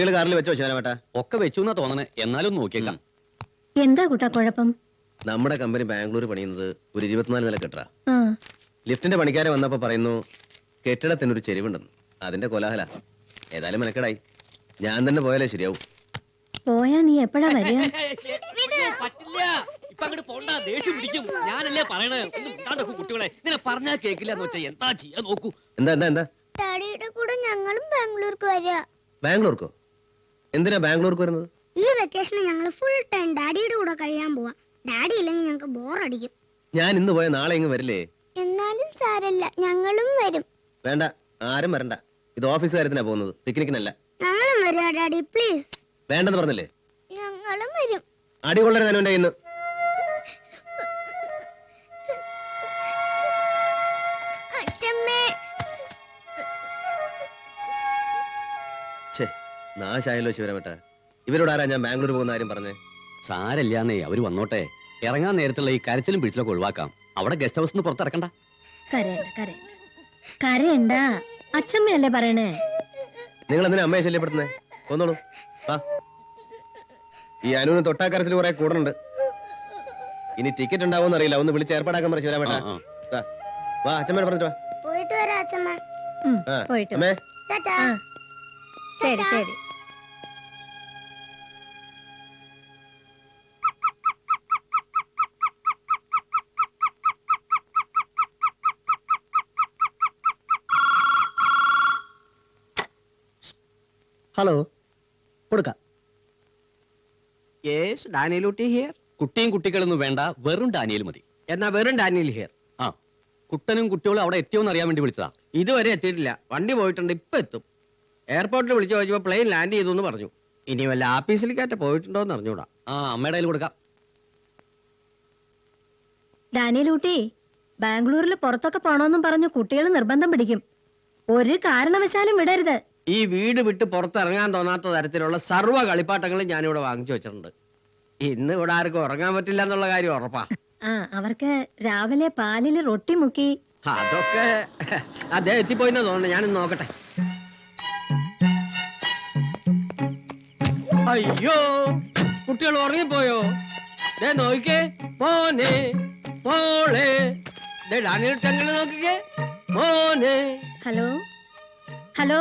പെട്ടികൾ കാറിൽ വെച്ചോ ശിവനവേട്ട ഒക്കെ വെച്ചു എന്നാ തോന്നണേ. എന്നാലും നോക്കിയേക്കാം. എന്താ കൂട്ടാ കുഴപ്പം? നമ്മുടെ കമ്പനി ബാംഗ്ലൂർ പണിയുന്നത് ഒരു ഇരുപത്തിനാല് നില കെട്ടറ ആ. ലിഫ്റ്റിന്റെ പണിക്കാരെ വന്നപ്പോ പറയുന്നു കെട്ടിടത്തിനൊരു ചെരിവുണ്ടെന്ന്. അതിന്റെ കോലാഹല. ഏതായാലും മെനക്കെടായി. ഞാൻ തന്നെ പോയാലേ ശരിയാവും. പോയാ നീ എപ്പോഴാ വരിക? പറ്റില്ല. ഇപ്പൊ അങ്ങോട്ട് പോണ്ട ദേഷ്യം പിടിക്കും. ഞാനല്ലേ പറയണേ? ഒന്ന് കുട്ടികളെ. ഇങ്ങനെ പറഞ്ഞാ കേക്കില്ല എന്ന് വെച്ചാ എന്താ ചെയ്യാ നോക്കൂ. എന്താ എന്താ എന്താ? ഡാഡിയുടെ കൂടെ ഞങ്ങളും ബാംഗ്ലൂർക്ക് ബാംഗ്ലൂർക്കോ? എന്തിനാ ബാംഗ്ലൂർക്ക് വരുന്നത്? ഈ വെക്കേഷന് ഞങ്ങൾ ഫുൾ ടൈം ഡാഡിയുടെ കൂടെ കഴിയാൻ പോവാ. ഡാഡി ഇല്ലെങ്കിൽ ഞങ്ങൾക്ക് ബോറടിക്കും. ഞാൻ ഇന്ന് പോയ നാളെ ഇങ്ങ് വരില്ലേ? എന്നാലും സാരല്ല ഞങ്ങളും വരും. വേണ്ട ആരും വരണ്ട. ഇത് ഓഫീസ് കാര്യത്തിനാ പോകുന്നത് പിക്നിക്കിനല്ല ഞങ്ങളും വരാ ഡാഡി പ്ലീസ് വേണ്ടെന്ന് പറഞ്ഞില്ലേ? ഞങ്ങളും വരും. അടി കൊള്ളരുത് അനുവിന്റെ നാശായല്ലോ ശിവരമേട്ട. ഇവരോട് ആരാ ഞാൻ ബാംഗ്ലൂർ പോകുന്ന കാര്യം പറഞ്ഞേ? സാരല്ലാന്നേ അവർ വന്നോട്ടെ. ഇറങ്ങാൻ നേരത്തുള്ള ഈ കരച്ചിലും പിടിച്ചിലൊക്കെ ഒഴിവാക്കാം. അവിടെ ഗസ്റ്റ് ഹൗസിൽ നിന്ന് പുറത്തിറക്കണ്ട. കരയണ്ട അച്ഛമ്മയല്ലേ പറയണേ? നിങ്ങൾ എന്തിനാ അമ്മയെ ശല്യപ്പെടുത്തുന്നേ? ഒന്നോളൂ വാ. ഈ അനുവിന് തൊട്ടാക്കരത്തിൽ കുറെ കൂടുന്നുണ്ട്. ഇനി ടിക്കറ്റ് ഉണ്ടാവുമെന്ന് അറിയില്ല. ഒന്ന് വിളിച്ച് ഏർപ്പാടാക്കാൻ പറ ശിവരാമേട്ട. വാ. അച്ഛമ്മ പറഞ്ഞിട്ട് വാ. പോയിട്ട് വരാ അച്ഛമ്മ. ഉം, ആ, പോയിട്ട് അമ്മേ. ശരി ശരി. ഹലോ കൊടുക്കാം. യെസ് ഡാനിയലൂട്ടി ഹിയർ കുട്ടിയും കുട്ടികളൊന്നും വേണ്ട വെറും ഡാനിയൽ മതി. എന്നാ വെറും ഡാനിയൽ ഹിയർ ആ. കുട്ടനും കുട്ടികളും അവിടെ എത്തിയോ എന്ന് അറിയാൻ വേണ്ടി വിളിച്ചതാ. ഇതുവരെ എത്തിയിട്ടില്ല. വണ്ടി പോയിട്ടുണ്ട് ഇപ്പൊ എത്തും. എയർപോർട്ടിൽ വിളിച്ചു ചോദിച്ചപ്പോൾ പ്ലെയിൻ ലാൻഡ് ചെയ്തു എന്ന് പറഞ്ഞു. ഇനി വല്ല ആഫീസിലേക്കാറ്റ പോയിട്ടുണ്ടോ എന്ന് അറിഞ്ഞൂടാ. ആ അമ്മയുടെ കയ്യിൽ കൊടുക്കാം. ഡാനിയലൂട്ടി ബാംഗ്ലൂരിൽ പുറത്തൊക്കെ പോണോന്നും പറഞ്ഞു കുട്ടികൾ നിർബന്ധം പിടിക്കും. ഒരു കാരണവശാലും വിടരുത്. ഈ വീട് വിട്ട് പുറത്തിറങ്ങാൻ തോന്നാത്ത തരത്തിലുള്ള സർവ കളിപ്പാട്ടങ്ങളും ഞാനിവിടെ വാങ്ങിച്ചു വെച്ചിട്ടുണ്ട്. ഇന്ന് ഇവിടെ ആർക്കും ഉറങ്ങാൻ പറ്റില്ല എന്നുള്ള കാര്യം ഉറപ്പാ. ആ അവർക്ക് രാവിലെ പാലിൽ റൊട്ടി മുക്കി. അതൊക്കെ അദ്ദേഹം എത്തിപ്പോയിന്നാ തോന്നുന്നു. ഞാനിന്ന് നോക്കട്ടെ. അയ്യോ കുട്ടികൾ ഉറങ്ങിപ്പോയോ? ദേ നോക്കിക്കേ പോനെ പോളെ ദേ നോക്കിക്കേ പോനെ ഹലോ? ഹലോ?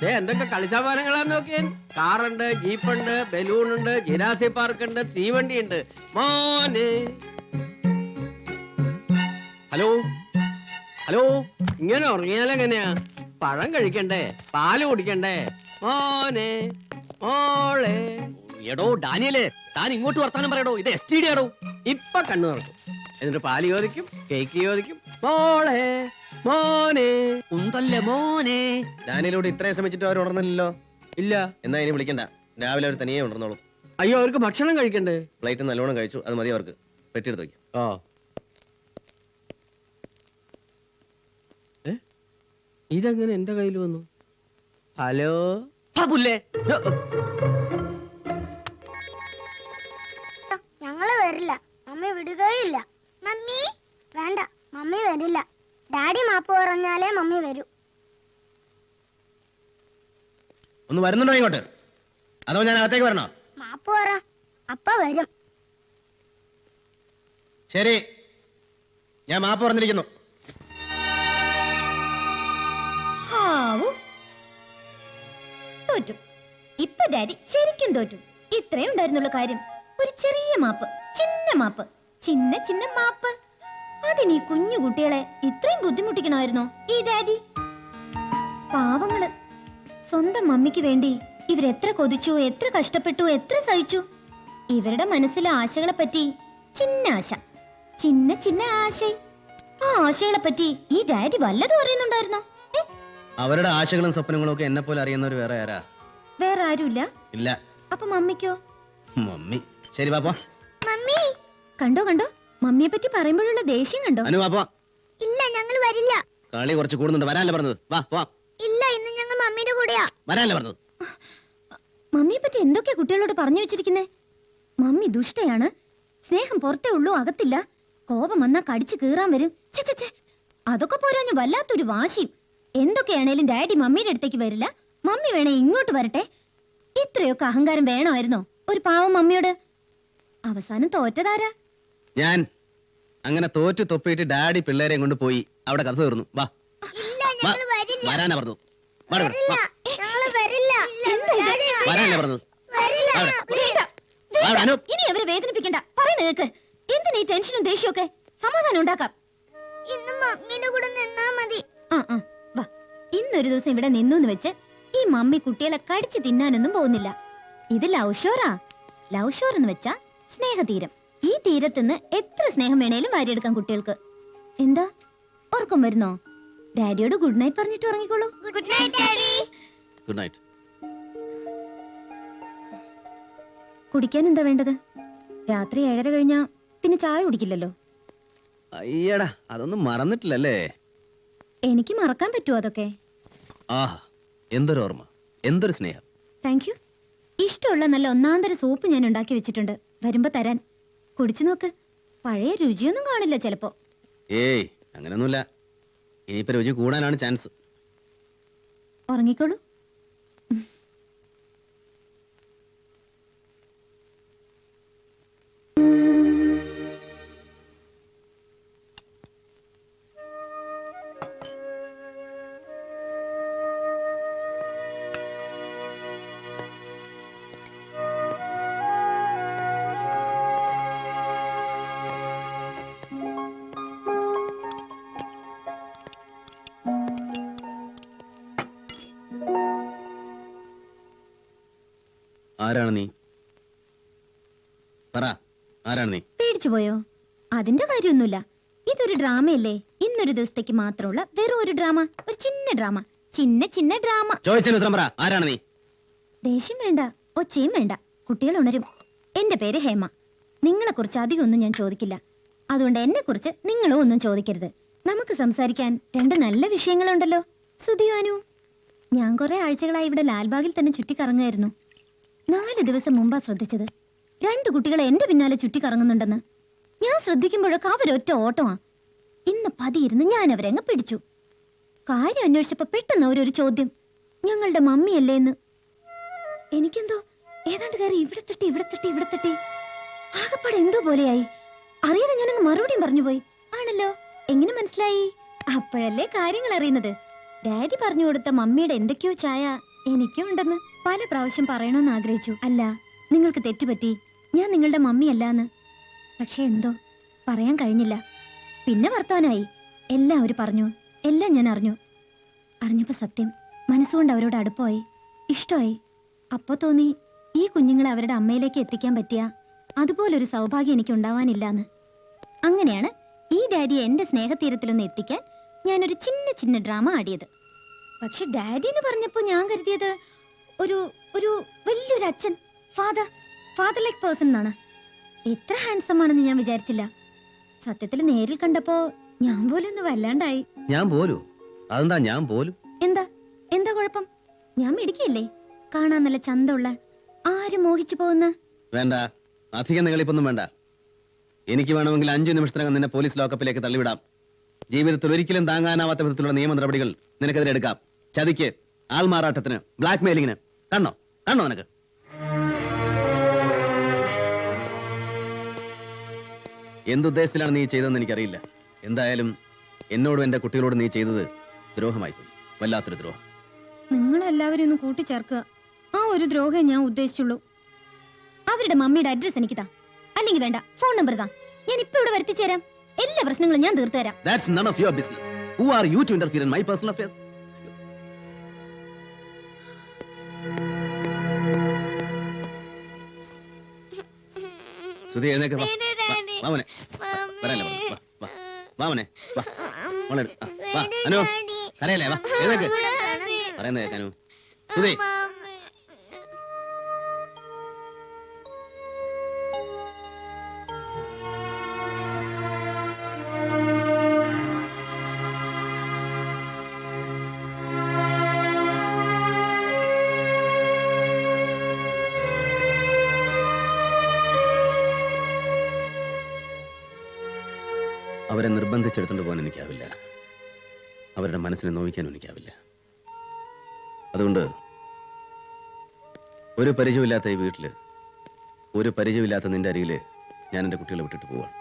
ദേ എന്തൊക്കെ കളിസാമാനങ്ങളാന്ന് നോക്കിയേ. കാറുണ്ട് ജീപ്പുണ്ട് ബലൂൺ ഉണ്ട് ജിരാസി പാർക്ക് ഉണ്ട് തീവണ്ടി ഉണ്ട് മോനെ. ഹലോ? ഹലോ? ഇങ്ങനെ ഉറങ്ങിയാലെങ്ങനെയാ പഴം കഴിക്കണ്ടേ? പാൽ കുടിക്കണ്ടേ? മോനെ. മോളെ. എടോ ഡാനിയലേ താൻ ഇങ്ങോട്ട് വർത്താനം പറയടോ. ഇത് എസ് ടി ഡി ആടോ ഇപ്പൊ കണ്ണു നടക്കും എന്നിട്ട് പാൽ ചോദിക്കും കേക്ക് ചോദിക്കും. മോളെ മോനെ. ഉന്തല്ലേ മോനെ. ഡാനിയലോട് ഇത്രയും ശ്രമിച്ചിട്ട് അവർ ഉണർന്നില്ലല്ലോ? ഇല്ല. എന്നാ ഇനി വിളിക്കണ്ട. രാവിലെ അവർ തനിയെ ഉണർന്നോളൂ. അയ്യോ അവർക്ക് ഭക്ഷണം കഴിക്കണ്ടേ? പ്ലേറ്റ് നല്ലോണം കഴിച്ചു. അത് മതി അവർക്ക്. പെട്ടിയെടുത്ത് വയ്ക്കും ആ? ഇതെങ്ങനെ എന്റെ കയ്യിൽ വന്നു? ഹലോ? പുല്ലേ ഞങ്ങൾ വരില്ല. മമ്മി വിടുകയില്ല. മമ്മി? വേണ്ട മമ്മി വരില്ല. ഡാഡി മാപ്പ് പറഞ്ഞാലേ മമ്മി വരൂ. ഒന്ന് വരുന്നുണ്ടോ ഇങ്ങോട്ട്? അതോ ഞാൻ അകത്തേക്ക് വരണോ? മാപ്പ് പറ. അപ്പ വരും. ശരി. ഞാൻ മാപ്പ് പറഞ്ഞിരിക്കുന്നു. തോറ്റു. ഇപ്പൊ ഡാഡി ശരിക്കും തോറ്റു. ഇത്രേ ഉണ്ടായിരുന്നുള്ള കാര്യം. ഒരു ചെറിയ മാപ്പ് ചിന്ന മാപ്പ് ചിന്ന ചിന്ന മാപ്പ്. അതിന് ഈ കുഞ്ഞു കുട്ടികളെ ഇത്രയും ബുദ്ധിമുട്ടിക്കണമായിരുന്നോ ഈ ഡാഡി. പാവങ്ങൾ. സ്വന്തം മമ്മിക്ക് വേണ്ടി ഇവരെത്ര കൊതിച്ചു എത്ര കഷ്ടപ്പെട്ടു എത്ര സഹിച്ചു. ഇവരുടെ മനസ്സിലെ ആശകളെ പറ്റി ചിന്ന ആശ ചിന്ന ചിന്ന ആശ. ആ ആശകളെ പറ്റി ഈ ഡാഡി വല്ലതും അറിയുന്നുണ്ടായിരുന്നോ? അവരുടെ ആശകളും സ്വപ്നങ്ങളും ഒക്കെ എന്നെ പോലെ അറിയുന്നവർ വേറെ ആരാ? വേറെ ആരുമില്ല? ഇല്ല. അപ്പൊ മമ്മിക്കോ? മമ്മി. ശരി പാപ്പ മമ്മി! കണ്ടോ കണ്ടോ? മമ്മിയെ പറ്റി പറയുമ്പോഴുള്ള ദേഷ്യം കണ്ടോ? അനു പാപ്പ ഇല്ല ഞങ്ങൾ വരില്ല. കളി കുറച്ച് കൂടുന്നുണ്ട്. വരാനല്ലേ പറഞ്ഞത്? വാ വാ. ഇല്ല ഇന്ന് ഞങ്ങൾ മമ്മിയുടെ കൂടെയാ. വരാനല്ലേ പറഞ്ഞത്? മമ്മിയെ പറ്റി എന്തൊക്കെയാ കുട്ടികളോട് പറഞ്ഞു വെച്ചിരിക്കുന്നേ? മമ്മി ദുഷ്ടയാണ്. സ്നേഹം പുറത്തേ ഉള്ളൂ അകത്തില്ല. കോപം വന്നാ കടിച്ചു കീറാൻ വരും. അതൊക്കെ പോരാഞ്ഞു വല്ലാത്തൊരു വാശിയും. എന്തൊക്കെയാണേലും ഡാഡി മമ്മിയുടെ അടുത്തേക്ക് വരില്ല? മമ്മി വേണേ ഇങ്ങോട്ട് വരട്ടെ? ഇത്രയൊക്കെ അഹങ്കാരം വേണമായിരുന്നോ? ഒരു പാവം മമ്മിയോട്? അവസാനം തോറ്റതാരാ? ഞാൻ അങ്ങനെ തോറ്റു തൊപ്പിയിട്ട് ഡാഡി പിള്ളേരെ കൊണ്ട് പോയി അവിടെ കഥ തീർന്നു. വാ. വരാനാ പറഞ്ഞു വാ വാ. ഞങ്ങൾ വരില്ല. വരാനല്ലേ പറഞ്ഞു. ഇനി അവരെ വേദനിപ്പിക്കണ്ട. പറയുന്ന കേക്ക്. എന്തിനാ ഈ ടെൻഷനും ദേഷ്യമൊക്കെ? സമാധാനം ഉണ്ടാക്കാം. ഇന്ന് മമ്മിയുടെ കൂടെ നിന്നാ മതി. ആ ആ. ഇന്നൊരു ദിവസം ഇവിടെ നിന്നു എന്ന് വെച്ച് ഈ മമ്മി കുട്ടികളെ കടിച്ചു തിന്നാനൊന്നും പോകുന്നില്ല. ഇത് ലവ് ഷോറാ. ലവ് ഷോർ എന്ന് വെച്ചാ സ്നേഹതീരം. ഈ തീരത്തുനിന്ന് എത്ര സ്നേഹം വേണേലും വാരിയെടുക്കാം കുട്ടികൾക്ക്. എന്താ? ഉറക്കം വരുന്നോ? ഡാഡിയോട് ഗുഡ് നൈറ്റ് പറഞ്ഞിട്ട് ഉറങ്ങിക്കോളൂ. Good night daddy. Good night. കുടിക്കാൻ എന്താ വേണ്ടത്? രാത്രി ഏഴര കഴിഞ്ഞാ പിന്നെ ചായ കുടിക്കില്ലല്ലോ. അയ്യടാ അതൊന്നും മറന്നിട്ടില്ലല്ലേ? എനിക്ക് മറക്കാൻ പറ്റുമോ അതൊക്കെ? ആഹാ എന്തൊരു ഓർമ്മ. എന്തൊരു സ്നേഹം. താങ്ക് യു ഇഷ്ടമുള്ള നല്ല ഒന്നാന്തര സൂപ്പ് ഞാൻ ഉണ്ടാക്കി വെച്ചിട്ടുണ്ട്. വരുമ്പോ തരാൻ. കുടിച്ചു നോക്ക്. പഴയ രുചിയൊന്നും കാണില്ല ചിലപ്പോ. ഏയ് അങ്ങനെയൊന്നുമില്ല. ഇനിയിപ്പോ രുചി കൂടാനാണ് ചാൻസ് ഉറങ്ങിക്കോളൂ. ആരാണ് നീ? പറ ആരാണ് നീ? പേടിച്ചു പോയോ? അതിന്റെ കാര്യമൊന്നുമില്ല. ഇതൊരു ഡ്രാമയല്ലേ? ഇന്നൊരു ദിവസത്തേക്ക് മാത്രമുള്ള വെറും ഒരു ഡ്രാമ ഒരു ചിന്ന ഡ്രാമ. ചിന്ന ചിന്ന ഡ്രാമ. ചോദിച്ചതിന് ഉത്തരം പറ ആരാണ് നീ? ദേഷ്യം വേണ്ട ഒച്ചയും വേണ്ട. കുട്ടികൾ ഉണരും. എന്റെ പേര് ഹേമ. നിങ്ങളെ കുറിച്ച് അധികം ഒന്നും ഞാൻ ചോദിക്കില്ല. അതുകൊണ്ട് എന്നെ കുറിച്ച് നിങ്ങളും ഒന്നും ചോദിക്കരുത്. നമുക്ക് സംസാരിക്കാൻ രണ്ട് നല്ല വിഷയങ്ങളുണ്ടല്ലോ. സുധിയാനു ഞാൻ കുറെ ആഴ്ചകളായി ഇവിടെ ലാൽബാഗിൽ തന്നെ ചുറ്റിക്കറങ്ങായിരുന്നു നാല് ദിവസം മുമ്പാ ശ്രദ്ധിച്ചത്. രണ്ട് കുട്ടികൾ എന്റെ പിന്നാലെ ചുറ്റിക്കറങ്ങുന്നുണ്ടെന്ന്. ഞാൻ ശ്രദ്ധിക്കുമ്പോഴൊക്കെ അവരൊറ്റ ഓട്ടമാ. ഇന്ന് പതിയിരുന്ന് ഞാൻ അവരെ അങ്ങ് പിടിച്ചു. കാര്യം അന്വേഷിച്ചപ്പോ പെട്ടെന്ന് അവരൊരു ചോദ്യം. ഞങ്ങളുടെ മമ്മിയല്ലേ എന്ന്. എനിക്കെന്തോ ഏതാണ്ട് കയറി ഇവിടെ തട്ടി ഇവിടെ തട്ടി ഇവിടെ തട്ടി. ആകപ്പാടെ എന്തോ പോലെയായി. അറിയാതെ ഞാനങ്ങ് മറുപടിയും പറഞ്ഞു പോയി ആണല്ലോ എങ്ങനെ മനസ്സിലായി? അപ്പോഴല്ലേ കാര്യങ്ങൾ അറിയുന്നത്. ഡാഡി പറഞ്ഞു കൊടുത്ത മമ്മിയുടെ എന്തൊക്കെയോ ചായ എനിക്കും ഉണ്ടെന്ന്. പല പ്രാവശ്യം പറയണമെന്ന് ആഗ്രഹിച്ചു. അല്ല നിങ്ങൾക്ക് തെറ്റുപറ്റി. ഞാൻ നിങ്ങളുടെ മമ്മിയല്ലാന്ന്. പക്ഷെ എന്തോ പറയാൻ കഴിഞ്ഞില്ല. പിന്നെ വർത്തമാനായി എല്ലാം അവർ പറഞ്ഞു. എല്ലാം ഞാൻ അറിഞ്ഞു. അറിഞ്ഞപ്പോൾ സത്യം മനസ്സുകൊണ്ട് അവരോട് അടുപ്പമായി. ഇഷ്ടമായി. അപ്പൊ തോന്നി ഈ കുഞ്ഞുങ്ങളെ അവരുടെ അമ്മയിലേക്ക് എത്തിക്കാൻ പറ്റിയ അതുപോലൊരു സൗഭാഗ്യം എനിക്ക് ഉണ്ടാവാനില്ലാന്ന്. അങ്ങനെയാണ് ഈ ഡാഡിയെ എന്റെ സ്നേഹതീരത്തിലൊന്ന് എത്തിക്കാൻ ഞാനൊരു ചിന്ന ചിന്ന ഡ്രാമ ആടിയത്. പക്ഷെ ഡാഡി എന്ന് പറഞ്ഞപ്പോ ഞാൻ കരുതിയത് ഒരു ഒരു വലിയൊരു അച്ഛൻ. ഫാദർ ഫാദർ ലൈക്ക് പേഴ്സൺ എന്നാണ്. എത്ര ഹാൻസം ആണെന്ന് ഞാൻ വിചാരിച്ചില്ല. സത്യത്തിൽ നേരിൽ കണ്ടപ്പോ ഞാൻ പോലും ഒന്ന് വല്ലാണ്ടായി. ഞാൻ പോലും. അതെന്താ ഞാൻ പോലും? എന്താ? എന്താ കുഴപ്പം? ഞാൻ മിടിക്കല്ലേ കാണാൻ നല്ല ചന്തമുള്ള ആരും മോഹിച്ചു പോകുന്ന? വേണ്ട. അധികം നിങ്ങളിപ്പൊന്നും വേണ്ട. എനിക്ക് വേണമെങ്കിൽ അഞ്ചു നിമിഷത്തിനകം നിന്നെ പോലീസ് ലോക്കപ്പിലേക്ക് തള്ളിവിടാം. ജീവിതത്തിൽ ഒരിക്കലും താങ്ങാനാവാത്ത വിധത്തിലുള്ള നിയമ നടപടികൾ നിനക്കെതിരെ എടുക്കാം. ചതിക്ക് ആൾമാറാട്ടത്തിന് ബ്ലാക്ക് മെയിലിങ്ങിന് കണ്ണോ? കണ്ണോ നിനക്ക്? എന്തുദ്ദേശത്തിലാണ് നീ ചെയ്തതെന്ന് എനിക്കറിയില്ല. എന്തായാലും എന്നോടും എന്റെ കുട്ടികളോടും നീ ചെയ്തത് ദ്രോഹമായി പോയി വല്ലാത്തൊരു ദ്രോഹം. നിങ്ങളെല്ലാവരും ഒന്ന് കൂട്ടിച്ചേർക്കുക. ആ ഒരു ദ്രോഹം ഞാൻ ഉദ്ദേശിച്ചുള്ളൂ. അവരുടെ മമ്മിയുടെ അഡ്രസ് എനിക്ക് താ അല്ലെങ്കിൽ വേണ്ട ഫോൺ നമ്പർ താ ഞാൻ ഇപ്പൊ ഇവിടെ വരുത്തിച്ചേരാം. എല്ലാ പ്രശ്നങ്ങളും ഞാൻ തീർത്തു തരാം That's none of your business. Who are you to interfere in my personal affairs? Sudhi എഴുന്നേക്ക് വാ. വാ, വാ മോനെ. വരാല്ലേ മോനെ. വാ, വാ. വാ മോനെ. വാ. മോളെ എടു. ആ, വാ. അനു. കരയല്ലേ വാ എഴുന്നേക്ക് പറയുന്നത് കേൾക്കാനു സുധി അവരെ നിർബന്ധിച്ചെടുത്തുകൊണ്ട് പോകാൻ എനിക്കാവില്ല. അവരുടെ മനസ്സിനെ നോവിക്കാനും എനിക്കാവില്ല. അതുകൊണ്ട് ഒരു പരിചയമില്ലാത്ത ഈ വീട്ടിൽ ഒരു പരിചയമില്ലാത്ത നിന്റെ അരിയിൽ ഞാൻ എന്റെ കുട്ടികളെ വിട്ടിട്ട് പോവാണ്.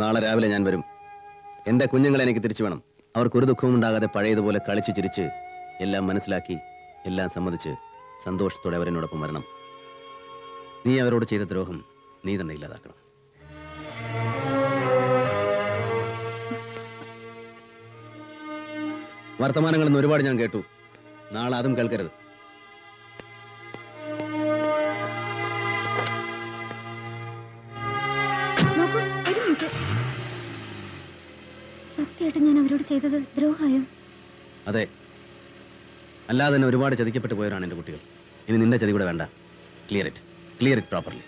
നാളെ രാവിലെ ഞാൻ വരും. എന്റെ കുഞ്ഞുങ്ങളെ എനിക്ക് തിരിച്ചു വേണം. അവർക്ക് ഒരു ദുഃഖവും ഉണ്ടാകാതെ പഴയതുപോലെ കളിച്ച് ചിരിച്ച് എല്ലാം മനസ്സിലാക്കി എല്ലാം സമ്മതിച്ച് സന്തോഷത്തോടെ അവരെന്നോടൊപ്പം വരണം. നീ അവരോട് ചെയ്ത ദ്രോഹം നീ തന്നെ ഇല്ലാതാക്കണം. വർത്തമാനങ്ങളിൽ നിന്ന് ഒരുപാട് ഞാൻ കേട്ടു. നാളെ അതും കേൾക്കരുത്. സത്യമായിട്ട് ഞാൻ അവരോട് ചെയ്തത് ദ്രോഹമായോ? അതെ. അല്ലാതെ തന്നെ ഒരുപാട് ചതിക്കപ്പെട്ടു പോയവരാണ് എന്റെ കുട്ടികൾ. ഇനി നിന്റെ ചതി കൂടെ വേണ്ട. Clear it. Clear it properly.